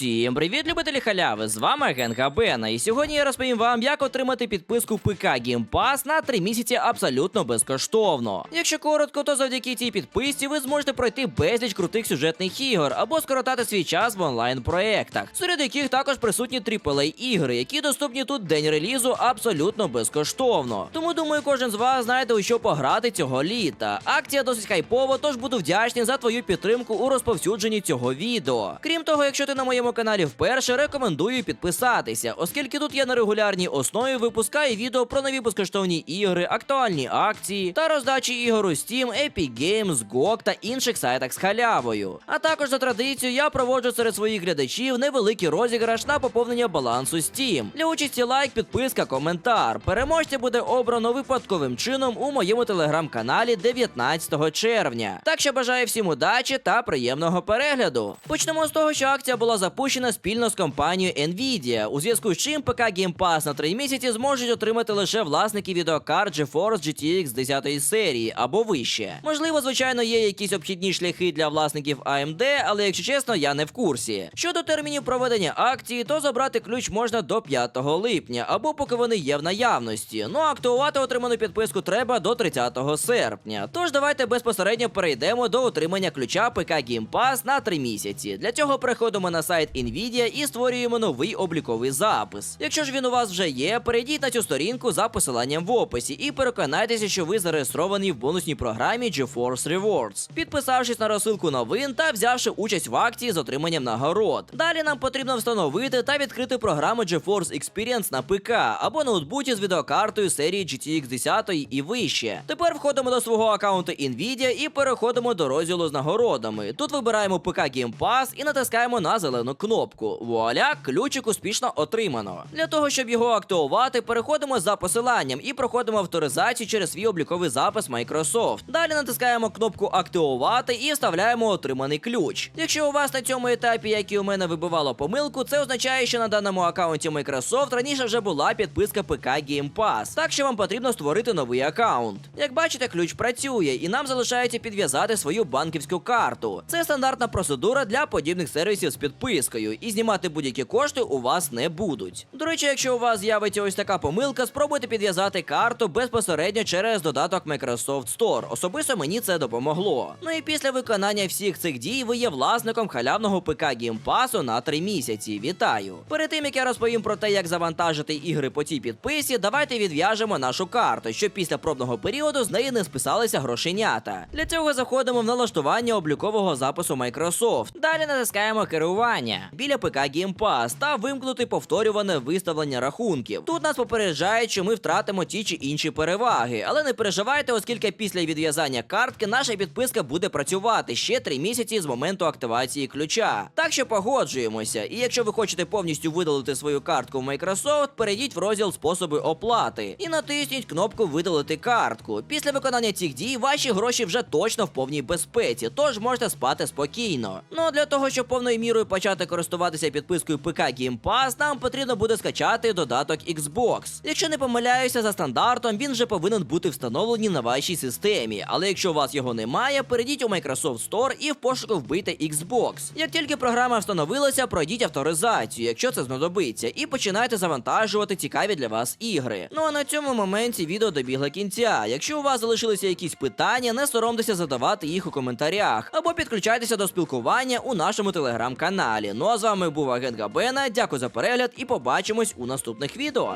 Всім привіт, любителі халяви! З вами Генга Бена. І сьогодні я розповім вам, як отримати підписку ПК Game Pass на 3 місяці абсолютно безкоштовно. Якщо коротко, то завдяки цій підписці ви зможете пройти безліч крутих сюжетних ігор або скоротати свій час в онлайн-проектах, серед яких також присутні AAA ігри, які доступні тут день релізу абсолютно безкоштовно. Тому думаю, кожен з вас знайде у що пограти цього літа. Акція досить хайпова, тож буду вдячний за твою підтримку у розповсюдженні цього відео. Крім того, якщо ти на моєму каналі вперше, рекомендую підписатися, оскільки тут я на регулярній основі випускаю відео про нові безкоштовні ігри, актуальні акції та роздачі ігор у Steam, Epic Games, GOG та інших сайтах з халявою. А також за традицією я проводжу серед своїх глядачів невеликий розіграш на поповнення балансу Steam. Для участі лайк, підписка, коментар. Переможця буде обрано випадковим чином у моєму телеграм-каналі 19 червня. Так що бажаю всім удачі та приємного перегляду. Почнемо з того, що акція була запущена спільно з компанією Nvidia, у зв'язку з чим ПК Game Pass на 3 місяці зможуть отримати лише власники відеокарт GeForce GTX 10 серії або вище. Можливо, звичайно, є якісь обхідні шляхи для власників AMD, але якщо чесно, я не в курсі. Щодо термінів проведення акції, то забрати ключ можна до 5 липня, або поки вони є в наявності. Ну а активувати отриману підписку треба до 30 серпня. Тож давайте безпосередньо перейдемо до отримання ключа ПК Game Pass на 3 місяці. Для цього переходимо на сайт Nvidia і створюємо новий обліковий запис. Якщо ж він у вас вже є, перейдіть на цю сторінку за посиланням в описі і переконайтеся, що ви зареєстровані в бонусній програмі GeForce Rewards, підписавшись на розсилку новин та взявши участь в акції з отриманням нагород. Далі нам потрібно встановити та відкрити програму GeForce Experience на ПК або ноутбуці з відеокартою серії GTX 10 і вище. Тепер входимо до свого аккаунту Nvidia і переходимо до розділу з нагородами. Тут вибираємо ПК Game Pass і натискаємо на зелену кнопку. Вуаля, ключик успішно отримано. Для того, щоб його активувати, переходимо за посиланням і проходимо авторизацію через свій обліковий запис Microsoft. Далі натискаємо кнопку Активувати і вставляємо отриманий ключ. Якщо у вас на цьому етапі, як і у мене, вибивало помилку, це означає, що на даному аккаунті Microsoft раніше вже була підписка ПК Game Pass, так що вам потрібно створити новий аккаунт. Як бачите, ключ працює, і нам залишається підв'язати свою банківську карту. Це стандартна процедура для подібних сервісів з підпискою, і знімати будь-які кошти у вас не будуть. До речі, якщо у вас з'явиться ось така помилка, спробуйте підв'язати карту безпосередньо через додаток Microsoft Store. Особисто мені це допомогло. Ну і після виконання всіх цих дій ви є власником халявного ПК Game на 3 місяці. Вітаю! Перед тим як я розповім про те, як завантажити ігри по цій підписі, давайте відв'яжемо нашу карту, щоб після пробного періоду з неї не списалися грошенята. Для цього заходимо в налаштування облікового запису Microsoft. Далі натискаємо керування біля ПК Game Pass та вимкнути повторюване виставлення рахунків. Тут нас попереджають, що ми втратимо ті чи інші переваги, але не переживайте, оскільки після відв'язання картки наша підписка буде працювати ще 3 місяці з моменту активації ключа. Так що погоджуємося. І якщо ви хочете повністю видалити свою картку в Microsoft, перейдіть в розділ способи оплати і натисніть кнопку Видалити картку. Після виконання цих дій ваші гроші вже точно в повній безпеці, тож можете спати спокійно. Ну а для того, щоб повною мірою почати користуватися підпискою ПК Game Pass, нам потрібно буде скачати додаток Xbox. Якщо не помиляюся за стандартом, він вже повинен бути встановлений на вашій системі. Але якщо у вас його немає, перейдіть у Microsoft Store і в пошуку вбийте Xbox. Як тільки програма встановилася, пройдіть авторизацію, якщо це знадобиться, і починайте завантажувати цікаві для вас ігри. Ну а на цьому моменті відео добігло кінця. Якщо у вас залишилися якісь питання, не соромтеся задавати їх у коментарях або підключайтеся до спілкування у нашому телеграм-каналі далі. Ну а з вами був Агент Габена. Дякую за перегляд і побачимось у наступних відео.